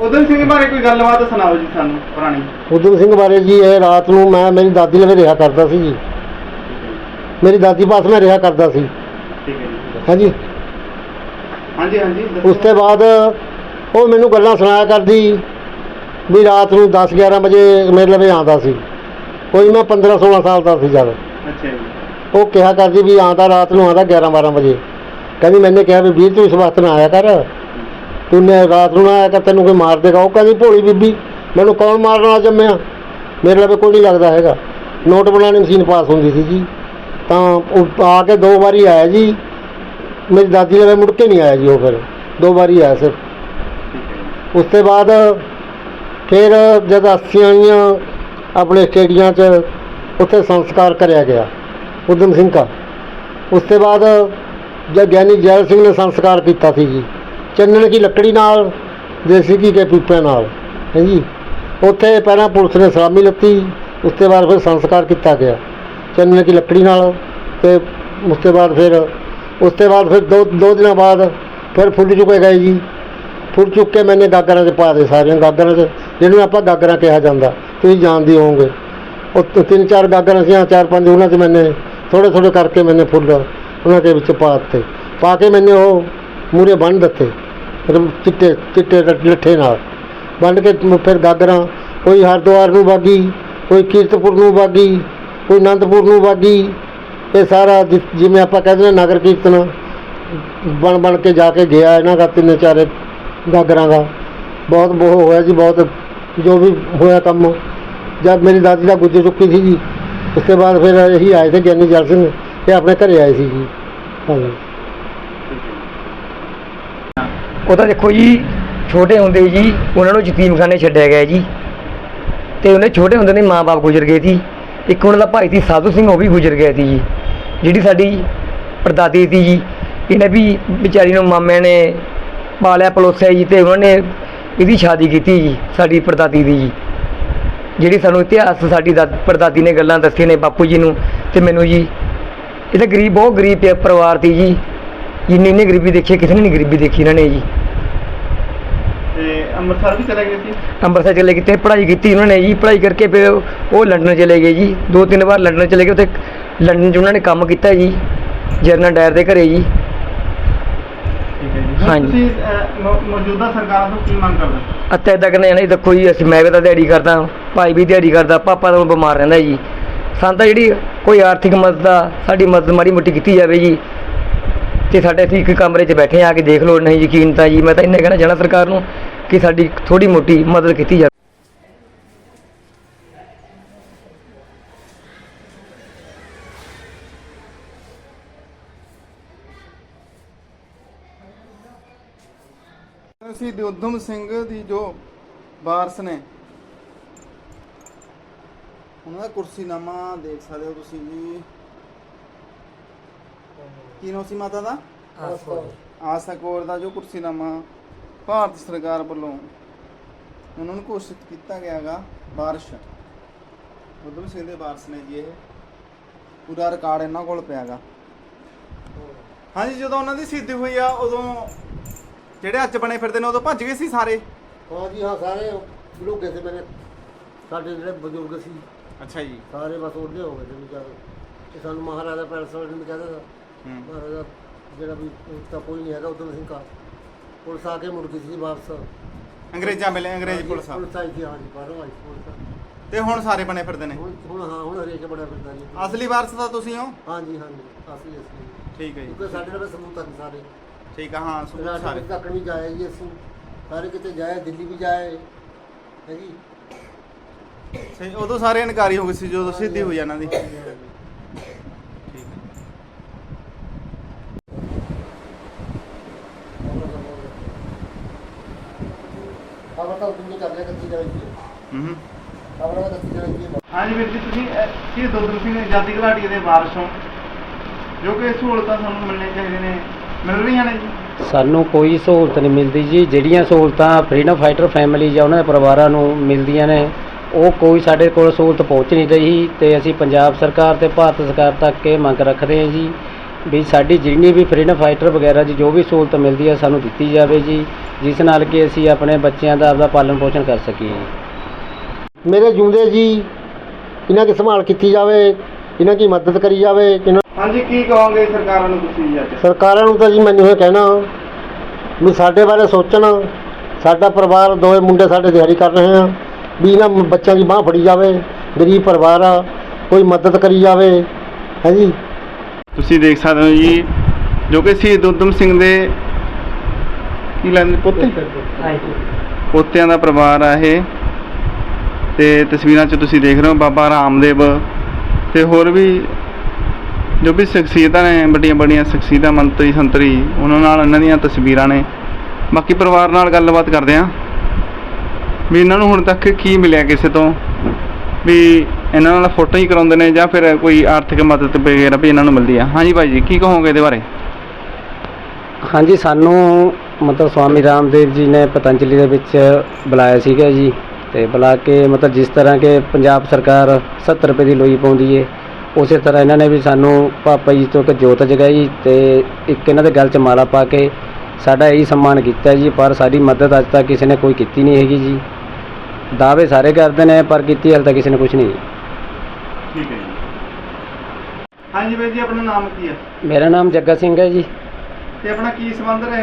ਉਦਮ ਸਿੰਘ ਬਾਰੇ ਕੋਈ ਗੱਲਬਾਤ ਸੁਣਾਓ ਜੀ ਸਾਨੂੰ ਪੁਰਾਣੀ। ਉਦਮ ਸਿੰਘ ਬਾਰੇ ਜੀ ਇਹ ਰਾਤ ਨੂੰ ਮੈਂ ਮੇਰੀ ਦਾਦੀ ਲਵੇ ਰਿਹਾ ਕਰਦਾ ਸੀ ਜੀ। ਮੇਰੀ ਦਾਦੀ ਪਾਸ ਮੈਂ ਰਿਹਾ ਕਰਦਾ ਸੀ। ਠੀਕ ਹੈ ਜੀ। ਹਾਂਜੀ। ਹਾਂਜੀ ਹਾਂਜੀ। ਉਸ ਤੋਂ ਬਾਅਦ ਉਹ ਮੈਨੂੰ ਗੱਲਾਂ ਸੁਣਾਇਆ ਕਰਦੀ ਵੀ ਰਾਤ ਨੂੰ 10 11 ਵਜੇ ਮੇਰੇ ਲਵੇ ਆਉਂਦਾ ਸੀ। ਕੋਈ ਮੈਂ 15 16 ਸਾਲ ਦਾ ਸੀ ਜਦ। ਅੱਛਾ ਜੀ। ਉਹ ਕਿਹਾ ਕਰਦੀ ਵੀ ਆਉਂਦਾ ਰਾਤ ਨੂੰ ਆਉਂਦਾ 11 12 ਵਜੇ। ਕਹਿੰਦੀ ਮੈਨੇ ਕਿਹਾ ਵੀ ਵੀਰ ਤੂੰ ਇਸ ਵਕਤ ਨਾ ਆਇਆ ਕਰ। ਤੂੰ ਨੇ ਰਾਤ ਨੂੰ ਆਇਆ ਕਰ ਤੈਨੂੰ ਕੋਈ ਮਾਰ ਦੇਗਾ। ਉਹ ਕਹਿੰਦੀ, ਭੋਲੀ ਬੀਬੀ, ਮੈਨੂੰ ਕੌਣ ਮਾਰਨ ਵਾਲਾ ਜੰਮਿਆ? ਮੇਰੇ ਲਵੇ ਕੋਈ ਨਹੀਂ ਲੱਗਦਾ ਹੈਗਾ। ਨੋਟ ਬਣਾਉਣੀ ਮਸ਼ੀਨ ਪਾਸ ਹੁੰਦੀ ਸੀ ਜੀ। ਤਾਂ ਉਹ ਆ ਕੇ ਦੋ ਵਾਰੀ ਆਇਆ ਜੀ। ਮੇਰੀ ਦਾਦੀ ਲਵੇ ਮੁੜ ਕੇ ਨਹੀਂ ਆਇਆ ਜੀ ਉਹ ਫਿਰ। ਦੋ ਵਾਰੀ ਆਇਆ ਸਿਰਫ। ਉਸ ਤੋਂ ਬਾਅਦ ਫਿਰ ਜਦ ਅੱਸੀਆਂ ਆਈਆਂ, ਆਪਣੇ ਸਟੇਡੀਆਂ 'ਚ ਉੱਥੇ ਸੰਸਕਾਰ ਕਰਿਆ ਗਿਆ, ਉਦਮ ਸਿੰਘ। ਦਾ ਉਸ ਤੋਂ ਬਾਅਦ ਜਦ ਗਿਆਨੀ ਜੈਲ ਸਿੰਘ ਨੇ ਸੰਸਕਾਰ ਕੀਤਾ ਸੀ ਜੀ। ਚੰਨਣ ਕੀ ਲੱਕੜੀ ਨਾਲ, ਦੇਸੀ ਘੀ ਕੇ ਪੀਪਿਆਂ ਨਾਲ ਹਾਂਜੀ ਉੱਥੇ ਪਹਿਲਾਂ ਪੁਲਿਸ ਨੇ ਸਲਾਮੀ ਲਿੱਤੀ ਉਸ ਤੋਂ ਬਾਅਦ ਫਿਰ ਸੰਸਕਾਰ ਕੀਤਾ ਗਿਆ। ਚੰਨਣ ਕੀ ਲੱਕੜੀ ਨਾਲ ਤੇ ਉਸ ਤੋਂ ਬਾਅਦ ਫਿਰ ਉਸ ਤੋਂ ਬਾਅਦ ਫਿਰ ਦੋ ਦੋ ਦਿਨਾਂ ਬਾਅਦ ਫਿਰ ਫੁੱਲ ਚੁੱਕੇ ਗਏ ਜੀ। ਫੁੱਲ ਚੁੱਕ ਕੇ ਮੈਨੇ ਗਾਗਰਾਂ 'ਚ ਪਾ ਦੇ ਸਾਰੀਆਂ ਗਾਗਰਾਂ 'ਚ ਜਿਹਨੂੰ ਆਪਾਂ ਗਾਗਰਾਂ ਕਿਹਾ ਜਾਂਦਾ, ਤੁਸੀਂ ਜਾਣਦੇ ਹੋਵੋਗੇ। ਉਹ ਤਿੰਨ ਚਾਰ ਗਾਗਰਾਂ ਸੀ ਚਾਰ ਪੰਜ ਉਹਨਾਂ 'ਚ ਮੈਨੇ ਥੋੜੇ ਥੋੜੇ ਕਰਕੇ ਮੈਨੇ ਫੁੱਲ ਉਹਨਾਂ ਦੇ ਵਿੱਚ ਪਾ ਦਿੱਤੇ। ਪਾ ਕੇ ਮੈਨੇ ਉਹ ਮੂਰੇ ਬੰਨ ਦਿੱਤੇ। ਮਤਲਬ ਚਿੱਟੇ ਚਿੱਟੇ ਲ- ਲੱਠੇ ਨਾਲ। ਬੰਨ ਕੇ ਮ- ਫਿਰ ਗਾਗਰਾਂ, ਕੋਈ ਹਰਿਦੁਆਰ ਨੂੰ ਬਾਗੀ ਕੋਈ ਕੀਰਤਪੁਰ ਨੂੰ ਬਾਗੀ ਕੋਈ ਅਨੰਦਪੁਰ ਨੂੰ ਬਾਗੀ ਇਹ ਸਾਰਾ ਜਿ- ਜਿਵੇਂ ਆਪਾਂ ਕਹਿੰਦੇ ਨੇ ਨਗਰ ਕੀਰਤਨ, ਬਣ ਬਣ ਕੇ ਜਾ ਕੇ ਗਿਆ ਇਹਨਾਂ ਦਾ, ਤਿੰਨੇ ਚਾਰੇ ਗਾਗਰਾਂ ਦਾ। ਬਹੁਤ ਬਹੁਤ ਹੋਇਆ ਜੀ, ਬਹੁਤ, ਜੋ ਵੀ ਹੋਇਆ ਕੰਮ। ਜਦ ਮੇਰੀ ਦਾਦੀ ਦਾ ਗੁੱਜਰ ਚੁੱਕੀ ਸੀ ਜੀ ਉਸ ਤੋਂ ਬਾਅਦ ਫਿਰ ਇਹੀ ਆਏ ਸੀ ਗਿਆਨੀ ਜਲ ਸਿੰਘ, ਇਹ ਆਪਣੇ ਘਰੇ ਆਏ ਸੀ ਜੀ। ਹਾਂਜੀ। ਉਹ ਤਾਂ ਦੇਖੋ ਜੀ, ਛੋਟੇ ਹੁੰਦੇ ਜੀ, ਉਹਨਾਂ ਨੂੰ ਯਤੀਮਖਾਨੇ ਛੱਡਿਆ ਗਿਆ ਜੀ। ਤੇ ਉਹਨੇ ਛੋਟੇ ਹੁੰਦੇ ਨੇ ਮਾਪੇ ਗੁਜ਼ਰ ਗਏ ਸੀ। ਇੱਕ ਉਹਨਾਂ ਦਾ ਭਾਈ ਸੀ, ਸਾਧੂ ਸਿੰਘ, ਉਹ ਵੀ ਗੁਜ਼ਰ ਗਿਆ ਸੀ ਜੀ। ਜਿਹੜੀ ਸਾਡੀ ਪਰਦਾਦੀ ਸੀ ਜੀ, ਇਹਨੇ ਵੀ ਵਿਚਾਰੀ ਨੂੰ ਮਾਮਿਆਂ ਨੇ ਪਾਲਿਆ, ਪਲੋਸਿਆ ਜੀ, ਤੇ ਉਹਨਾਂ ਨੇ ਇਹਦੀ ਸ਼ਾਦੀ ਕੀਤੀ ਜੀ, ਸਾਡੀ ਪਰਦਾਦੀ ਦੀ ਜੀ। ਜਿਹੜੀ ਸਾਨੂੰ ਇਤਿਹਾਸ ਸਾਡੀ ਦਾ ਪਰਦਾਦੀ ਨੇ ਗੱਲਾਂ ਦੱਸੀਆਂ ਨੇ ਬਾਪੂ ਜੀ ਨੂੰ, ਤੇ ਮੈਨੂੰ ਜੀ, ਇਹ ਤਾਂ ਗਰੀਬ, ਬਹੁਤ ਗਰੀਬ ਪਿਆ- ਪਰਿਵਾਰ ਸੀ ਜੀ। ਜਿੰਨੀ ਇਹਨੇ ਗਰੀਬੀ ਦੇਖੀ, ਕਿਸੇ ਨੇ ਨਹੀਂ ਗਰੀਬੀ ਦੇਖੀ ਇਹਨਾਂ ਨੇ ਜੀ। ਅੰਮ੍ਰਿਤਸਰ ਵੀ ਚਲੇ ਗਏ ਸੀ? ਅੰਮ੍ਰਿਤਸਰ ਚਲੇ ਗਏ ਤੇ ਪੜ੍ਹਾਈ ਕੀਤੀ ਉਹਨਾਂ ਨੇ ਜੀ ਪੜ੍ਹਾਈ ਕਰਕੇ ਫਿਰ ਉਹ ਲੰਡਨ ਚਲੇ ਗਏ ਜੀ। ਦੋ ਤਿੰਨ ਵਾਰ ਲੰਡਨ ਚਲੇ ਗਏ ਉੱਥੇ ਲੰਡਨ 'ਚ ਉਹਨਾਂ ਨੇ ਕੰਮ ਕੀਤਾ ਜੀ ਜਰਨਲ ਡਾਇਰ ਦੇ ਘਰੇ ਜੀ। ਠੀਕ ਹੈ ਜੀ। ਹੁਣ ਹਾਂਜੀ। ਤੁਸੀਂ ਅਹ, ਮੌ- ਮੌਜੂਦਾ ਸਰਕਾਰਾਂ ਤੋਂ ਕੀ ਮੰਗ ਕਰਦੇ? ਹੋ? ਅੱਤੇ ਤੱਕ ਨੇ ਨਹੀਂ ਦੇਖੋ ਜੀ ਅਸੀਂ ਮੈਂ ਵੀ ਤਾਂ ਦਿਹਾੜੀ ਕਰਦਾ ਭਾਈ ਵੀ ਦਿਹਾੜੀ ਕਰਦਾ ਪਾਪਾ ਤਾਂ ਬਿਮਾਰ ਰਹਿੰਦਾ ਜੀ। ਸਾਨੂੰ ਤਾਂ ਜਿਹੜੀ ਕੋਈ ਆਰਥਿਕ ਮਦਦ ਆ ਸਾਡੀ ਮਦਦ ਮਾੜੀ ਮੋਟੀ ਕੀਤੀ ਜਾਵੇ ਜੀ। ਤੇ ਸਾਡੇ ਅਸੀਂ ਇੱਕ ਕਮਰੇ 'ਚ ਬੈਠੇ ਆ ਕੇ ਦੇਖ ਲਓ ਨਹੀਂ ਯਕੀਨ ਤਾਂ ਜੀ ਮੈਂ ਤਾਂ ਇੰਨੇ ਕਹਿਣਾ ਚਾਹਣਾ ਸਰਕਾਰ ਨੂੰ ਕਿ ਸਾਡੀ ਥੋੜੀ ਮੋਟੀ ਮਦਦ ਕੀਤੀ ਜਾਵੇ। ਅਸੀਂ ਉਦਮ ਸਿੰਘ ਦੀ ਜੋ ਵਾਰਸ ਨੇ ਉਹਨਾਂ ਦਾ ਕੁਰਸੀਨਾਮਾ ਦੇਖ ਸਕਦੇ ਹੋ ਤੁਸੀਂ ਜੀ। ਕੀ ਨਾਮ ਸੀ ਮਾਤਾ ਦਾ? ਆਸਾ ਕੌਰ ਦਾ ਜੋ ਕੁਰਸੀਨਾਮਾ ਭਾਰਤ ਸਰਕਾਰ ਵੱਲੋਂ ਉਹਨਾਂ ਨੂੰ ਘੋਸ਼ਿਤ ਕੀਤਾ ਗਿਆਗਾ ਬਾਰਿਸ਼। ਉਦਮ ਸਿੰਘ ਦੇ ਵਾਰਸ ਨੇ ਜੀ ਇਹ। ਪੂਰਾ ਰਿਕਾਰਡ ਇਹਨਾਂ ਕੋਲ ਪਿਆਗਾ ਹਾਂਜੀ ਜਦੋਂ ਉਹਨਾਂ ਦੀ ਸਿੱਧੀ ਹੋਈ ਆ ਉਦੋਂ ਜਿਹੜੇ ਅੱਜ ਬਣੇ ਫਿਰਦੇ ਨੇ ਉਦੋਂ ਭੱਜ ਗਏ ਸੀ ਸਾਰੇ? ਹਾਂ ਜੀ ਹਾਂ ਸਾਰੇ ਲੁਕੇ ਸੀ ਮੇਰੇ। ਸਾਡੇ ਜਿਹੜੇ ਬਜ਼ੁਰਗ ਸੀ। ਅੱਛਾ ਜੀ। ਸਾਰੇ ਬਸ ਉਹਦੇ ਹੋ ਗਏ ਸੀ ਵਿਚਾਰੇ। ਤੇ ਸਾਨੂੰ ਮਹਾਰਾਜਾ ਪੈਲਸ ਵਾਲੇ ਨੇ ਕਹਿੰਦਾ ਤਾ, ਹੂੰ। ਮਹਾਰਾਜਾ ਜਿਹੜਾ ਵੀ ਤਾਂ ਕੋਈ ਨਹੀਂ ਹੈਗਾ ਉਦੋਂ ਸਿੰਘ ਕਾ ਪੁਲਿਸ ਆ ਕੇ ਮੁੜ ਗਈ ਸੀ ਵਾਪਸ। ਅੰਗਰੇਜ਼ਾਂ ਵੇਲੇ ਅੰਗਰੇਜ਼ ਪੁਲਿਸ ਆ। ਪੁਲਿਸ ਆਈ ਸੀ ਹਾਂ ਜੀ ਬਾਹਰੋਂ ਆਈ ਸੀ ਪੁਲਿਸ। ਤੇ ਹੁਣ ਸਾਰੇ ਬਣੇ ਫਿਰਦੇ ਨੇ? ਹੁਣ ਹੁਣ ਹਾਂ ਹੁਣ ਹਰੇਕ ਬੜਾ ਫਿਰਦਾ ਜੀ। ਅਸਲੀ ਵਾਰਸ ਤਾਂ ਤੁਸੀਂ ਹੋ? ਹਾਂ ਜੀ ਹਾਂ ਜੀ ਅਸੀਂ ਅਸੀਂ ਠੀਕ ਹੈ ਜੀ। ਕਿਉਂਕਿ ਸਾਡੇ ਨਾਲ ਸਬੂਤ ਹਨ ਸਾਰੇ। ਠੀਕ ਆ ਹਾਂ ਸਬੂਤ ਸਾਰੇ। ਤੱਕ ਵੀ ਜਾਏ ਜੀ ਅਸੀਂ। ਸਾਰੇ ਕਿਤੇ ਜਾਏ ਦਿੱਲੀ ਵੀ ਜਾਏ। ਹੈ ਜੀ? ਸਹੀ ਉਦੋਂ ਸਾਰੇ ਇਨਕਾਰੀ ਹੋ ਗਏ ਸੀ ਜਦੋਂ ਸਿੱਧੀ ਹੋਈ ਇਹਨਾਂ ਦੀ। ਖਬਰ ਤਾਂ ਉਦੋਂ ਕਰ ਲਿਆ ਕੱਤੀ ਜਾਏਗੀ ਹੂੰ ਹੂੰ। ਖਬਰ ਤਾਂ ਕੱਤੀ ਜਾਏਗੀ ਹਾਂਜੀ ਵੀਰ ਜੀ ਤੁਸੀਂ ਕੀ ਦੁੱਧ ਸਿੰਘ ਆਜ਼ਾਦੀ ਘਲਾਟੀ ਦੇ ਵਾਰਸ ਹੋ ਜੋ ਕਿ ਸਹੂਲਤਾਂ ਸਾਨੂੰ ਮਿਲਣੀਆਂ ਚਾਹੀਦੀਆਂ ਨੇ। ਮਿਲ ਰਹੀਆਂ ਨੇ ਜੀ? ਸਾਨੂੰ ਕੋਈ ਸਹੂਲਤ ਨਹੀਂ ਮਿਲਦੀ ਜੀ। ਜਿਹੜੀਆਂ ਸਹੂਲਤਾਂ ਫਰੀडम ਫਾਈਟਰ ਫੈਮਿਲੀ ਜਾਂ ਉਹਨਾਂ ਦੇ ਪਰਿਵਾਰਾਂ ਨੂੰ ਮਿਲਦੀਆਂ ਨੇ ਉਹ ਕੋਈ ਸਾਡੇ ਕੋਲ ਸਹੂਲਤ ਪਹੁੰਚ ਨਹੀਂ ਰਹੀ ਤੇ ਅਸੀਂ ਪੰਜਾਬ ਸਰਕਾਰ ਤੇ ਭਾਰਤ ਸਰਕਾਰ ਤੱਕ ਇਹ ਮੰਗ ਰੱਖਦੇ ਹਾਂ ਜੀ। ਵੀ ਸਾਡੀ ਜਿੰਨੀ ਵੀ ਫਰੀडम ਫਾਈਟਰ ਵਗੈਰਾ ਜੀ ਜੋ ਵੀ ਸਹੂਲਤ ਮਿਲਦੀ ਹੈ ਸਾਨੂੰ ਦਿੱਤੀ ਜਾਵੇ ਜੀ ਜਿਸ ਨਾਲ ਕਿ ਅਸੀਂ ਆਪਣੇ ਬੱਚਿਆਂ ਦਾ ਆਪਦਾ ਪਾਲਣ ਪੋਸ਼ਣ ਕਰ ਸਕੀਏ ਜੀ। ਮੇਰੇ ਜੂੰਦੇ ਜੀ ਇਹਨਾਂ ਦੀ ਸੰਭਾਲ ਕੀਤੀ ਜਾਵੇ ਇਹਨਾਂ ਦੀ ਮਦਦ ਕਰੀ ਜਾਵੇ ਇਹਨਾਂ ਹਾਂਜੀ ਕੀ ਕਹੋਗੇ ਸਰਕਾਰਾਂ ਨੂੰ ਤੁਸੀਂ ਜੀ ਅੱਜ? ਸਰਕਾਰਾਂ ਨੂੰ ਤਾਂ ਜੀ ਮੈਨੂੰ ਇਹ ਕਹਿਣਾ ਵੀ ਸਾਡੇ ਬਾਰੇ ਸੋਚਣ ਸਾਡਾ ਪਰਿਵਾਰ ਦੋਵੇਂ ਮੁੰਡੇ ਸਾਡੇ ਦਿਹਾੜੀ ਕਰ ਰਹੇ ਆ ਵੀ ਇਹਨਾਂ ਬੱਚਿਆਂ ਦੀ ਬਾਹ ਫੜੀ ਜਾਵੇ ਗਰੀਬ ਪਰਿਵਾਰ ਆ ਕੋਈ ਮਦਦ ਕਰੀ ਜਾਵੇ ਹੈ ਜੀ? ਤੁਸੀਂ ਦੇਖ ਸਕਦੇ ਹੋ ਜੀ, ਜੋ ਕਿ ਸ਼ਹੀਦ ਊਧਮ ਸਿੰਘ ਦੇ ਕੀ ਲੈਂਦੇ, ਪੋਤੇ? ਪੋਤਿਆਂ ਦਾ ਪਰਿਵਾਰ ਆ ਇਹ। ਤੇ ਤਸਵੀਰਾਂ 'ਚ ਤੁਸੀਂ ਦੇਖ ਰਹੇ ਹੋ ਬਾਬਾ ਰਾਮਦੇਵ ਤੇ ਹੋਰ ਵੀ ਜੋ ਵੀ ਸ਼ਖਸੀਅਤਾਂ ਨੇ, ਵੱਡੀਆਂ ਵੱਡੀਆਂ ਸ਼ਖਸੀਅਤਾਂ, ਮੰਤਰੀ, ਸੰਤਰੀ, ਉਹਨਾਂ ਨਾਲ ਇਹਨਾਂ ਦੀਆਂ ਤਸਵੀਰਾਂ ਨੇ। ਬਾਕੀ ਪਰਿਵਾਰ ਨਾਲ ਗੱਲਬਾਤ ਕਰਦੇ ਆ ਵੀ ਇਹਨਾਂ ਨੂੰ ਹੁਣ ਤੱਕ ਕੀ ਮਿਲਿਆ ਕਿਸੇ ਤੋਂ? ਵੀ ਇਹਨਾਂ ਨਾਲ ਫੋਟੋ ਹੀ ਕਰਾਉਂਦੇ ਨੇ ਜਾਂ ਫਿਰ ਕੋਈ ਆਰਥਿਕ ਮਦਦ ਵਗੈਰਾ ਵੀ ਇਹਨਾਂ ਨੂੰ ਮਿਲਦੀ ਆ? ਹਾਂਜੀ ਭਾਈ ਜੀ, ਕੀ ਕਹੋਗੇ ਇਹਦੇ ਬਾਰੇ? ਹਾਂਜੀ, ਸਾਨੂੰ ਮਤਲਬ ਸਵਾਮੀ ਰਾਮਦੇਵ ਜੀ ਨੇ ਪਤੰਜਲੀ ਦੇ ਵਿੱਚ ਬੁਲਾਇਆ ਸੀਗਾ ਜੀ ਤੇ ਬੁਲਾ ਕੇ ਮਤਲਬ ਜਿਸ ਤਰ੍ਹਾਂ ਕਿ ਪੰਜਾਬ ਸਰਕਾਰ 70 ਰੁਪਏ ਦੀ ਲੋਈ ਪਾਉਂਦੀ ਏ, ਉਸੇ ਤਰ੍ਹਾਂ ਇਹਨਾਂ ਨੇ ਵੀ ਸਾਨੂੰ ਪਾਪਾ ਜੀ ਤੋਂ ਇੱਕ ਜੋਤ ਜਗਾਈ ਤੇ ਇੱਕ ਇਹਨਾਂ ਦੇ ਗਲ 'ਚ ਮਾਲਾ ਪਾ ਕੇ ਸਾਡਾ ਇਹੀ ਸਨਮਾਨ ਕੀਤਾ ਜੀ, ਪਰ ਸਾਡੀ ਮਦਦ ਅੱਜ ਤੱਕ ਕਿਸੇ ਨੇ ਕੋਈ ਕੀਤੀ ਨਹੀਂ ਹੈਗੀ ਜੀ। ਦਾਅਵੇ ਸਾਰੇ ਕਰਦੇ ਨੇ, ਪਰ ਕੀਤੀ ਹਾਲ ਤੱਕ ਕਿਸੇ ਨੇ ਕੁਝ ਨਹੀਂ। ਠੀਕ ਹੈ ਜੀ। ਹਾਂਜੀ ਬਾਈ ਜੀ ਆਪਣਾ ਨਾਮ ਕੀ ਆ ਮੇਰਾ ਨਾਮ ਜੱਗਾ ਸਿੰਘ ਹੈ ਜੀ। ਤੇ ਆਪਣਾ ਕੀ ਸੰਬੰਧ ਰਹੇ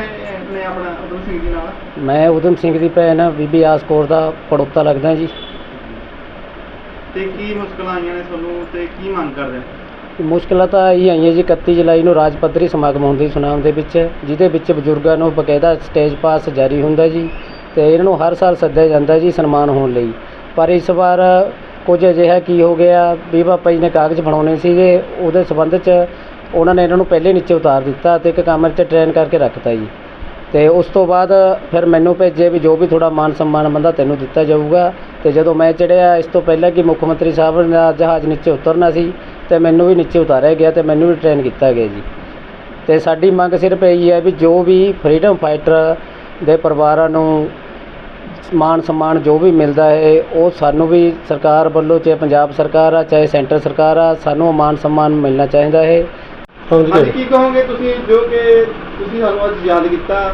ਨੇ ਆਪਣਾ ਉਦਮ ਸਿੰਘ ਜੀ ਨਾਲ? ਮੈਂ ਉਦਮ ਸਿੰਘ ਦੀ ਭੈਣ ਬੀਬੀ ਆਸ ਕੌਰ ਦਾ ਪੜੋਤਾ ਲੱਗਦਾ ਜੀ। ਤੇ ਕੀ ਮੁਸ਼ਕਲਾਂ ਆਈਆਂ ਨੇ ਤੁਹਾਨੂੰ ਤੇ ਕੀ ਮੰਗ ਕਰਦੇ ਮੁਸ਼ਕਲਾਂ ਤਾਂ ਇਹ ਆਈਆਂ ਜੀ 31 ਜੁਲਾਈ ਨੂੰ ਰਾਜ ਪੱਧਰੀ ਸਮਾਗਮ ਹੁੰਦੇ ਸੁਨਾਮ ਦੇ ਵਿੱਚ ਜਿਹਦੇ ਵਿੱਚ ਬਜ਼ੁਰਗਾਂ ਨੂੰ ਬਕਾਇਦਾ ਸਟੇਜ ਪਾਸ ਜਾਰੀ ਹੁੰਦਾ ਜੀ ਤੇ ਇਹਨਾਂ ਨੂੰ ਹਰ ਸਾਲ ਸੱਦਿਆ ਜਾਂਦਾ ਜੀ ਸਨਮਾਨ ਹੋਣ ਲਈ। ਪਰ ਇਸ ਵਾਰ ਕੁਝ ਅਜਿਹਾ ਕੀ ਹੋ ਗਿਆ? ਵੀ ਪਾਪਾ ਜੀ ਨੇ ਕਾਗਜ਼ ਬਣਾਉਣੇ ਸੀਗੇ, ਉਹਦੇ ਸੰਬੰਧ 'ਚ ਉਹਨਾਂ ਨੇ ਇਹਨਾਂ ਨੂੰ ਪਹਿਲੇ ਨੀਚੇ ਉਤਾਰ ਦਿੱਤਾ ਅਤੇ ਇੱਕ ਕਮਰੇ 'ਚ ਟ੍ਰੇਨ ਕਰਕੇ ਰੱਖਤਾ ਜੀ। ਅਤੇ ਉਸ ਤੋਂ ਬਾਅਦ ਫਿਰ ਮੈਨੂੰ ਭੇਜੇ ਵੀ ਜੋ ਵੀ ਥੋੜ੍ਹਾ ਮਾਨ ਸਨਮਾਨ ਬੰਦਾ ਤੈਨੂੰ ਦਿੱਤਾ ਜਾਊਗਾ। ਅਤੇ ਜਦੋਂ ਮੈਂ ਚੜ੍ਹਿਆ ਇਸ ਤੋਂ ਪਹਿਲਾਂ ਕਿ ਮੁੱਖ ਮੰਤਰੀ ਸਾਹਿਬ ਨੇ ਜਹਾਜ਼ ਨੀਚੇ ਉਤਰਨਾ ਸੀ ਅਤੇ ਮੈਨੂੰ ਵੀ ਨੀਚੇ ਉਤਾਰਿਆ ਗਿਆ ਅਤੇ ਮੈਨੂੰ ਵੀ ਟ੍ਰੇਨ ਕੀਤਾ ਗਿਆ ਜੀ। ਅਤੇ ਸਾਡੀ ਮੰਗ ਸਿਰਫ ਇਹੀ ਹੈ ਵੀ ਜੋ ਵੀ ਫਰੀडम ਫਾਈਟਰ ਦੇ ਪਰਿਵਾਰਾਂ ਨੂੰ ਮਾਨ ਸਨਮਾਨ ਜੋ ਵੀ ਮਿਲਦਾ ਹੈ ਉਹ ਸਾਨੂੰ ਵੀ ਸਰਕਾਰ ਵੱਲੋਂ ਚਾਹੇ ਪੰਜਾਬ ਸਰਕਾਰ ਆ ਚਾਹੇ ਸੈਂਟਰ ਸਰਕਾਰ ਆ ਸਾਨੂੰ ਮਾਨ ਸਨਮਾਨ ਮਿਲਣਾ ਚਾਹੀਦਾ ਹੈ। ਗਏ ਕੀ ਕਹੋਗੇ ਤੁਸੀਂ ਜੋ ਕਿ ਤੁਸੀਂ ਸਾਨੂੰ ਅੱਜ ਯਾਦ ਕੀਤਾ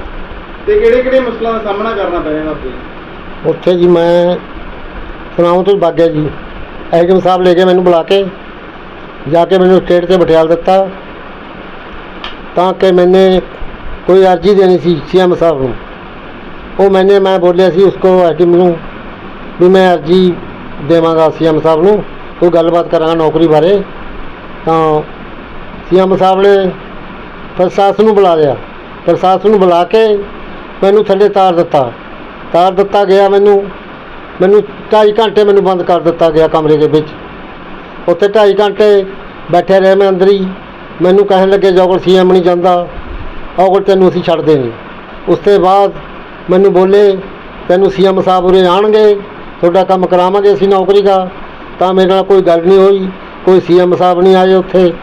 ਤੇ ਕਿਹੜੇ ਕਿਹੜੇ ਮੁਸ਼ਕਲਾਂ ਦਾ ਸਾਹਮਣਾ ਕਰਨਾ ਪਿਆ ਇਹਨਾਂ ਤੋਂ ਉੱਥੇ ਜੀ ਮੈਂ ਸੁਣਾਉਂ ਤੋਂ ਵਗ ਗਿਆ ਜੀ। ਐਗਮ ਸਾਹਿਬ ਲੈ ਕੇ ਮੈਨੂੰ ਬੁਲਾ ਕੇ ਜਾ ਕੇ ਮੈਨੂੰ ਸਟੇਟ ਤੇ ਬਿਠਾਲ ਦਿੱਤਾ। ਤਾਂ ਕਿ ਮੈਨੇ ਕੋਈ ਅਰਜੀ ਦੇਣੀ ਸੀ ਸੀਐਮ ਸਾਹਿਬ ਨੂੰ। ਉਹ ਮੈਨੇ, ਮੈਂ ਬੋਲਿਆ ਸੀ ਉਸਕੋ ਐਟਮ ਨੂੰ ਵੀ ਮੈਂ ਅਰਜੀ ਦੇਵਾਂਗਾ ਸੀਐਮ ਸਾਹਿਬ ਨੂੰ, ਕੋਈ ਗੱਲਬਾਤ ਕਰਾਂਗਾ ਨੌਕਰੀ ਬਾਰੇ। ਤਾਂ ਸੀਐਮ ਸਾਹਿਬ ਨੇ ਪ੍ਰਸ਼ਾਸਨ ਨੂੰ ਬੁਲਾ ਲਿਆ। ਪ੍ਰਸ਼ਾਸਨ ਨੂੰ ਬੁਲਾ ਕੇ ਮੈਨੂੰ ਥੱਲੇ ਤਾਰ ਦਿੱਤਾ। ਤਾਰ ਦਿੱਤਾ ਗਿਆ ਮੈਨੂੰ ਮੈਨੂੰ 2.5 ਘੰਟੇ ਮੈਨੂੰ ਬੰਦ ਕਰ ਦਿੱਤਾ ਗਿਆ ਕਮਰੇ ਦੇ ਵਿੱਚ। ਉੱਥੇ 2.5 ਘੰਟੇ ਬੈਠੇ ਰਹੇ ਮੈਂ ਅੰਦਰ ਹੀ। ਮੈਨੂੰ ਕਹਿਣ ਲੱਗੇ, ਜੋਗਲ, ਸੀਐਮ ਨਹੀਂ ਜਾਂਦਾ। ਔਗਲ ਤੈਨੂੰ ਅਸੀਂ ਛੱਡਦੇ ਨਹੀਂ ਉਸ ਤੋਂ ਬਾਅਦ ਮੈਨੂੰ ਬੋਲੇ, ਤੈਨੂੰ ਸੀਐਮ ਸਾਹਿਬ ਉਰੇ ਆਣਗੇ, ਤੁਹਾਡਾ ਕੰਮ ਕਰਾਵਾਂਗੇ ਅਸੀਂ ਨੌਕਰੀ ਦਾ। ਤਾਂ ਮੇਰੇ ਨਾਲ ਕੋਈ ਗੱਲ ਨਹੀਂ ਹੋਈ, ਕੋਈ ਸੀਐਮ ਸਾਹਿਬ ਨਹੀਂ ਆਏ ਉੱਥੇ।